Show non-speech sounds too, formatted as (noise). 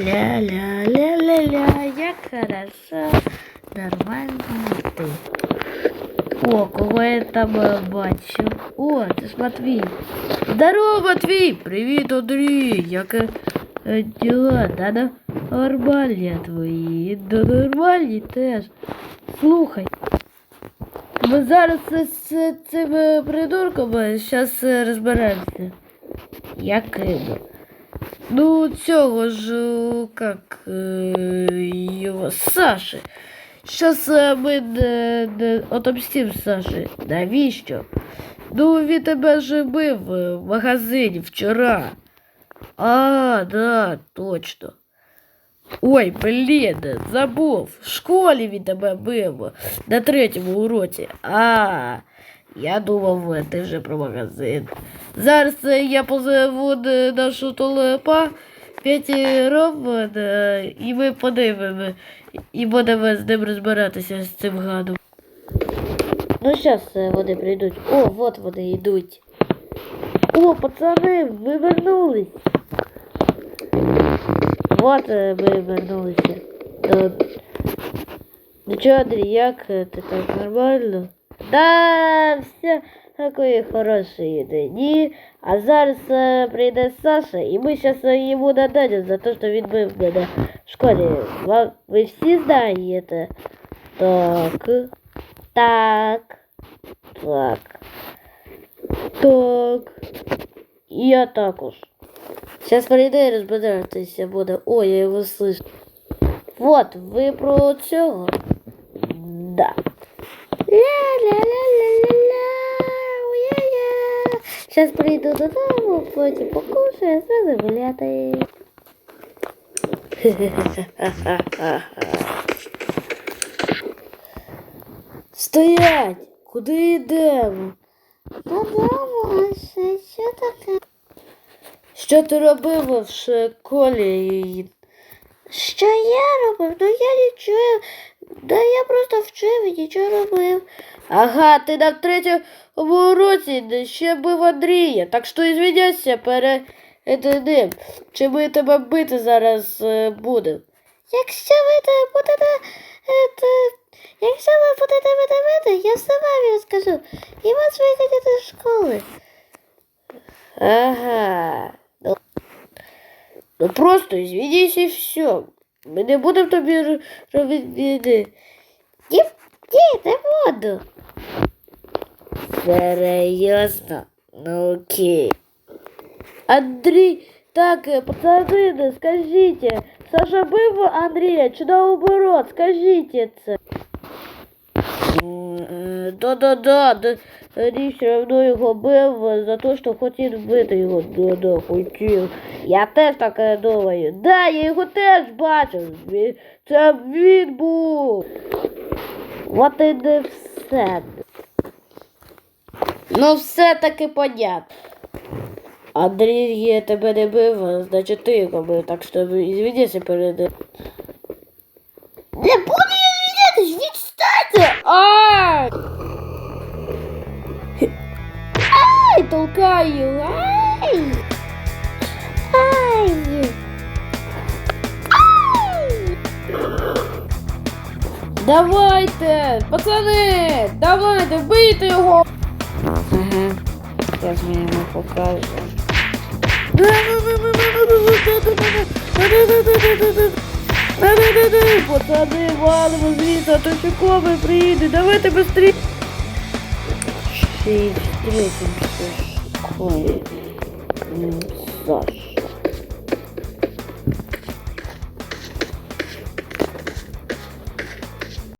Ля-ля-ля-ля-ля, як хорошо, нормально ти. О, кого я там е, бачу? О, це ж Матвій. Здорово, Матвій! Привіт, Андрій! Як е, е, діла? Да, да, нормальні твої. Да нормальні теж. Слухай. Ми зараз з з цим придурком зараз розберемося. Яким? Ну, цього ж, е, как е, його, Саші. Щас е, ми не, не отомстим Саші. Навіщо? Ну, він тебе ж бив е, в магазині вчора. А, да, точно. Ой, блін, забув. В школі він тебе бив на третьому уроці. А, я думав, е, ти вже про магазин. Зараз е, я позову е, нашу толепа П'ятіров, е, і ми подивимо, і будемо з ним розбиратися з цим гадом. Ну, зараз вони прийдуть. О, от вони йдуть. О, пацани, ви вернулись. Вот ми вернулися. Ну чо, Андрій, як ти так нормально? Да, все такої хорошої дні. А зараз е, прийде Саша, і ми зараз йому нададемо за те, що він бив мене в школі. Вам, ви всі знаєте? Так. Так. Так. Так. І я також. Сейчас прийде і розбиратися буде. Ой, я його слышу. Вот, ви про цього? Да. Ля-ля-ля-ля-ля-ля. Сейчас прийду додому, потім покушаю, зразу гуляти. (laughs) Стоять! Куди йдемо? Додому, а ще що таке? Що ти робив в школі? Що я робив? Ну я нічого. Да я просто вчив і нічого робив. Ага, ти на третьому уроці ще бив Андрія, так що ізвиняйся перед ним. Чи ми тебе бити зараз е, будемо? Якщо ви те будете. Це, якщо ви будете мене бити, я сама вам скажу. І вас виходять з школи. Ага. Ну, ну просто извинись и все. Ми не будемо тобі р- робити біди. Ні, ні, не буду. Серйозно? Ну окей. Андрій, так, е, пацани, скажіть, Саша бив Андрія чи наоборот, скажіть це. Да-да-да, да, Андрій все одно його бив за те, що хотів вбити його. Да-да, хотів. Я теж так думаю. Да, я його теж. Він- Це він був. От і не все. Ну, все-таки понятно. Андрій тебе не бив, значить ти його бив, так що извиніться перед Ай, толкаю! Ай! Ай! Ай! Давайте, пацани, давайте, вбийте його! Ага, зараз ми йому покажемо. Пацани, валимо звідси, а то коми приїде, давайте быстрее. Biliyorsunuz. Koy. Zar.